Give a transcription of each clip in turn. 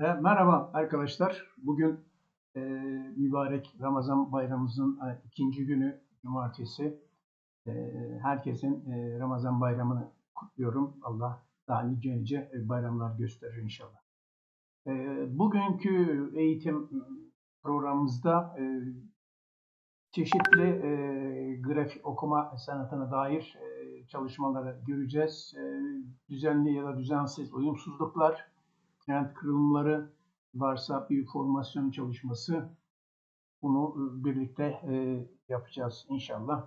E, Merhaba arkadaşlar. Bugün e, mübarek Ramazan bayramımızın e, ikinci günü cumartesi. E, herkesin e, Ramazan bayramını kutluyorum. Allah daha nice nice e, bayramlar gösterir inşallah. E, bugünkü eğitim programımızda e, çeşitli e, grafik okuma sanatına dair e, çalışmaları göreceğiz. E, düzenli ya da düzensiz uyumsuzluklar, trend kırılımları varsa bir formasyon çalışması bunu e, birlikte e, yapacağız inşallah.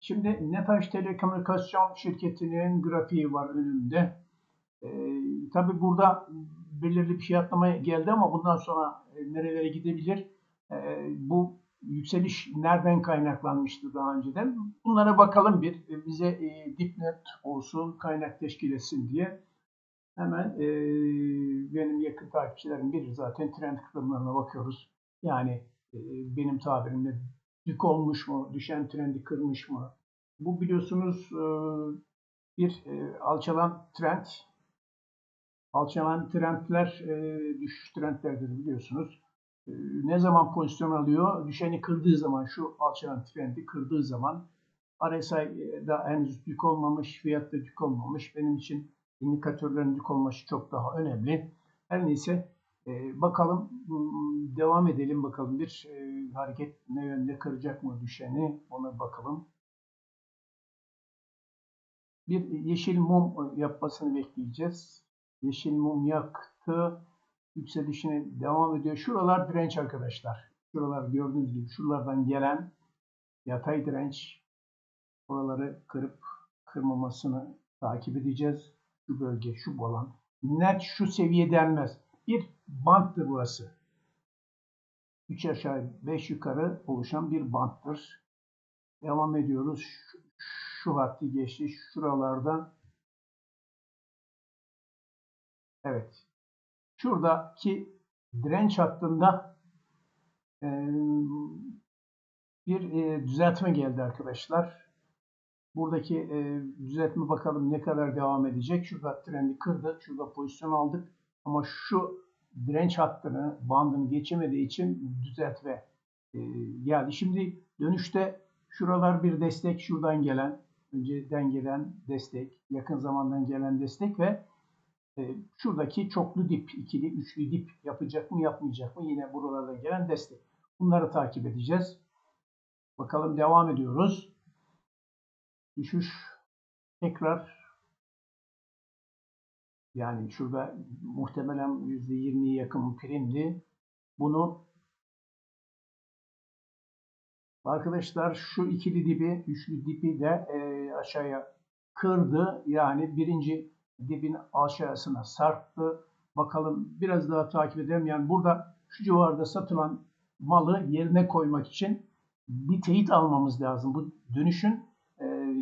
Şimdi Netaş Telekomünikasyon şirketinin grafiği var önümde. E, tabii burada belirli bir fiyatlama geldi ama bundan sonra e, nerelere gidebilir? Bu yükseliş nereden kaynaklanmıştı daha önceden? Bunlara bakalım bir. Bize dipnet olsun, kaynak teşkil etsin diye. Hemen e, benim yakın takipçilerim biri zaten trend kırılımlarına bakıyoruz. Yani e, benim tabirimle dük olmuş mu, düşen trendi kırmış mı? Bu biliyorsunuz e, bir e, alçalan trend. Alçalan trendler e, düşüş trendlerdir biliyorsunuz. E, ne zaman pozisyon alıyor? Düşeni kırdığı zaman, şu alçalan trendi kırdığı zaman RSI'da henüz dük olmamış, fiyatta dük olmamış. Benim için indikatörlerin dük olması çok daha önemli. Her neyse e, bakalım hmm, devam edelim bakalım bir e, hareket ne yönde kıracak mı düşeni ona bakalım. Bir yeşil mum yapmasını bekleyeceğiz. Yeşil mum yaktı. Yükselişine devam ediyor. Şuralar direnç arkadaşlar. Şuralar gördüğünüz gibi şuralardan gelen yatay direnç. Oraları kırıp kırmamasını takip edeceğiz şu bölge, şu alan. Net şu seviye denmez. Bir banttır burası. 3 aşağı 5 yukarı oluşan bir banttır. Devam ediyoruz. Şu, şu hattı geçti. Şuralardan Evet. Şuradaki direnç hattında e, bir e, düzeltme geldi arkadaşlar. Buradaki e, düzeltme bakalım ne kadar devam edecek. Şurada trendi kırdı. Şurada pozisyon aldık. Ama şu direnç hattını, bandını geçemediği için düzeltme e, geldi. Şimdi dönüşte şuralar bir destek. Şuradan gelen, önceden gelen destek, yakın zamandan gelen destek ve e, şuradaki çoklu dip, ikili, üçlü dip yapacak mı, yapmayacak mı? Yine buralardan gelen destek. Bunları takip edeceğiz. Bakalım devam ediyoruz düşüş tekrar yani şurada muhtemelen %20'ye yakın primdi. Bunu arkadaşlar şu ikili dibi, üçlü dibi de e, aşağıya kırdı. Yani birinci dibin aşağısına sarktı. Bakalım biraz daha takip edelim. Yani burada şu civarda satılan malı yerine koymak için bir teyit almamız lazım. Bu dönüşün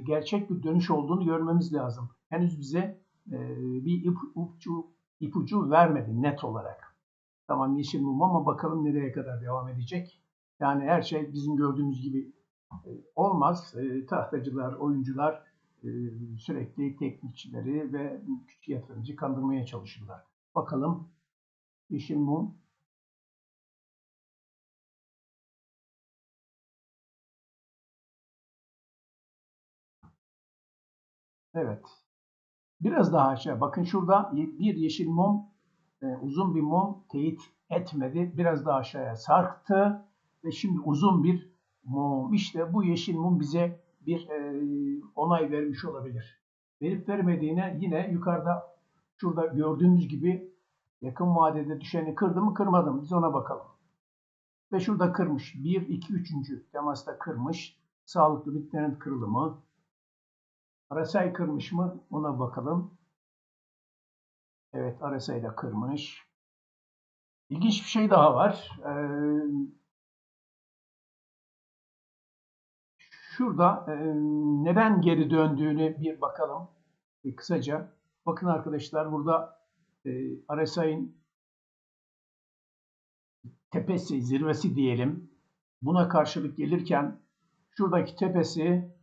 gerçek bir dönüş olduğunu görmemiz lazım. Henüz bize e, bir ipucu, ipucu vermedi net olarak. Tamam yeşil mum ama bakalım nereye kadar devam edecek. Yani her şey bizim gördüğümüz gibi e, olmaz. E, tahtacılar, oyuncular e, sürekli teknikçileri ve küçük yatırımcı kandırmaya çalışırlar. Bakalım yeşil mum Evet. Biraz daha aşağı. Bakın şurada bir yeşil mum, e, uzun bir mum teyit etmedi. Biraz daha aşağıya sarktı. Ve şimdi uzun bir mum. İşte bu yeşil mum bize bir e, onay vermiş olabilir. Verip vermediğine yine yukarıda şurada gördüğümüz gibi yakın vadede düşeni kırdı mı kırmadı mı? Biz ona bakalım. Ve şurada kırmış. 1, 2, 3. temasta kırmış. Sağlıklı trend kırılımı. RSI kırmış mı? Ona bakalım. Evet RSI de kırmış. İlginç bir şey daha var. Ee, şurada e, neden geri döndüğünü bir bakalım. Kısaca. Bakın arkadaşlar burada e, RSI'nin tepesi, zirvesi diyelim. Buna karşılık gelirken şuradaki tepesi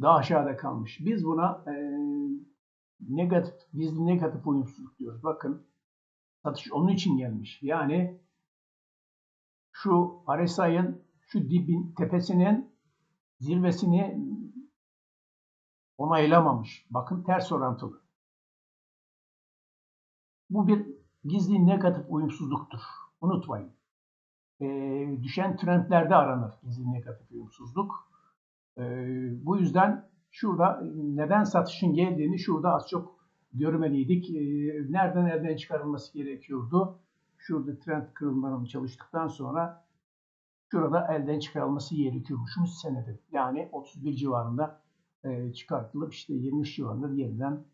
daha aşağıda kalmış. Biz buna e, negatif, gizli negatif uyumsuzluk diyoruz. Bakın Satış onun için gelmiş. Yani şu RSI'ın şu dibin tepesinin zirvesini onaylamamış. Bakın ters orantılı. Bu bir gizli negatif uyumsuzluktur. Unutmayın. Ee, düşen trendlerde aranır gizli negatif uyumsuzluk. Ee, bu yüzden şurada neden satışın geldiğini şurada az çok görmeliydik. Ee, nereden nereden çıkarılması gerekiyordu? Şurada trend kırılmalarını çalıştıktan sonra şurada elden çıkarılması gerekiyormuşumuz senede. Yani 31 civarında e, çıkartılıp işte 20 civarında yeniden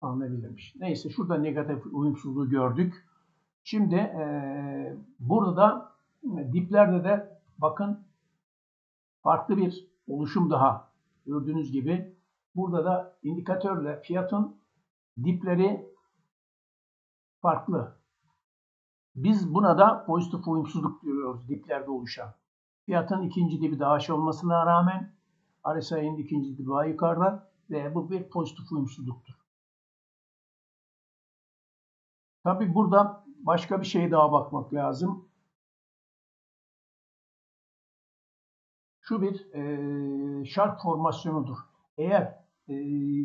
alınabilirmiş. Neyse şurada negatif uyumsuzluğu gördük. Şimdi e, burada da diplerde de bakın farklı bir oluşum daha gördüğünüz gibi burada da indikatörle fiyatın dipleri farklı. Biz buna da pozitif uyumsuzluk diyoruz diplerde oluşan. Fiyatın ikinci dibi daha aşağı olmasına rağmen RSI'nin ikinci dibi daha yukarıda ve bu bir pozitif uyumsuzluktur. Tabi burada başka bir şey daha bakmak lazım. Şu bir e, şark formasyonudur. Eğer e,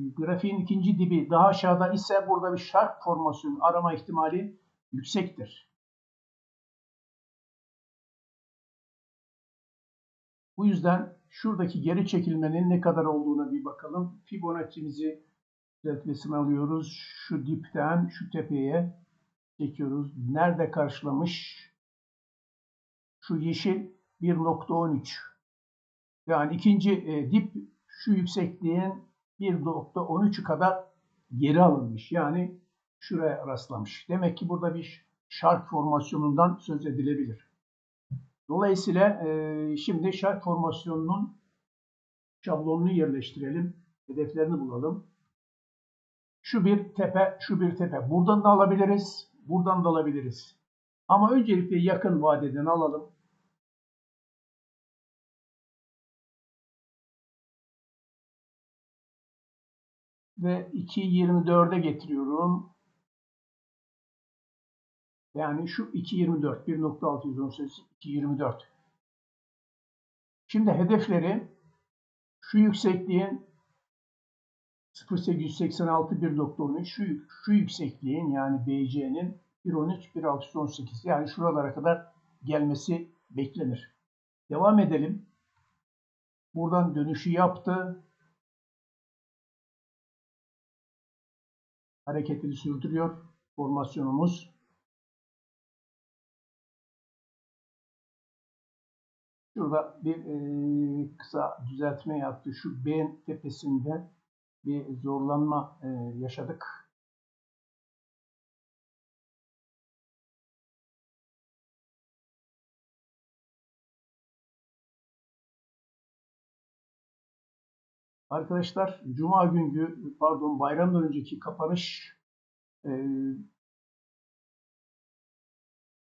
grafiğin ikinci dibi daha aşağıda ise burada bir şark formasyonu arama ihtimali yüksektir. Bu yüzden şuradaki geri çekilmenin ne kadar olduğuna bir bakalım. Fibonacci'mizi düzeltmesini alıyoruz. Şu dipten şu tepeye çekiyoruz. Nerede karşılamış? Şu yeşil 1.13. Yani ikinci e, dip şu yüksekliğin 1.13'ü kadar geri alınmış. Yani şuraya rastlamış. Demek ki burada bir şark formasyonundan söz edilebilir. Dolayısıyla e, şimdi şark formasyonunun şablonunu yerleştirelim. Hedeflerini bulalım. Şu bir tepe, şu bir tepe. Buradan da alabiliriz, buradan da alabiliriz. Ama öncelikle yakın vadeden alalım. Ve 2.24'e getiriyorum. Yani şu 2.24, 1.618, 2.24. Şimdi hedefleri şu yüksekliğin 0886 1.13 şu, şu yüksekliğin yani BC'nin 1.13 1.618 yani şuralara kadar gelmesi beklenir. Devam edelim. Buradan dönüşü yaptı. Hareketini sürdürüyor formasyonumuz. Şurada bir e, kısa düzeltme yaptı. Şu B tepesinde bir zorlanma e, yaşadık. Arkadaşlar Cuma günkü pardon bayramdan önceki kapanış e,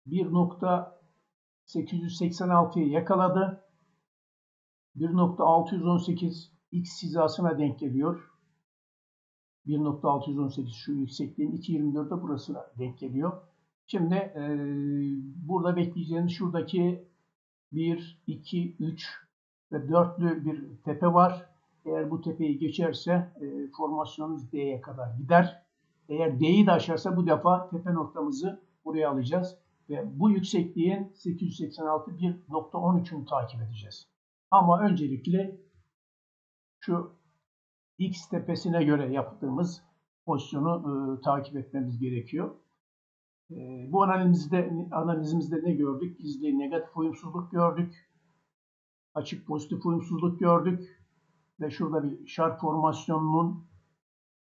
1.886'yı yakaladı. 1.618 X hizasına denk geliyor. 1.618 şu yüksekliğin 2.24'de burası denk geliyor. Şimdi e, burada bekleyeceğiniz şuradaki 1, 2, 3 ve 4'lü bir tepe var. Eğer bu tepeyi geçerse e, formasyonumuz D'ye kadar gider. Eğer D'yi de aşarsa bu defa tepe noktamızı buraya alacağız. Ve bu yüksekliğin 886 1.13'ünü takip edeceğiz. Ama öncelikle şu X tepesine göre yaptığımız pozisyonu e, takip etmemiz gerekiyor. E, bu analizde analizimizde ne gördük? Gizli negatif uyumsuzluk gördük. Açık pozitif uyumsuzluk gördük. Ve şurada bir şart formasyonunun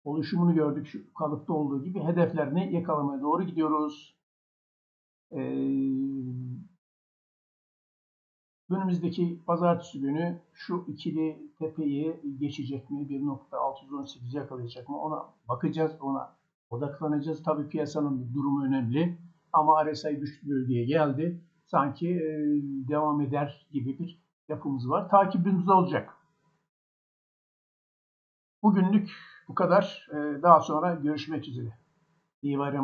oluşumunu gördük. Şu kalıpta olduğu gibi hedeflerini yakalamaya doğru gidiyoruz. Ee, Önümüzdeki pazartesi günü şu ikili tepeyi geçecek mi? 1.618 yakalayacak mı? Ona bakacağız, ona odaklanacağız. Tabii piyasanın durumu önemli. Ama RSI düştü bölgeye geldi. Sanki e, devam eder gibi bir yapımız var. Takibimizde olacak. Bugünlük bu kadar. E, daha sonra görüşmek üzere. İyi bayramlar.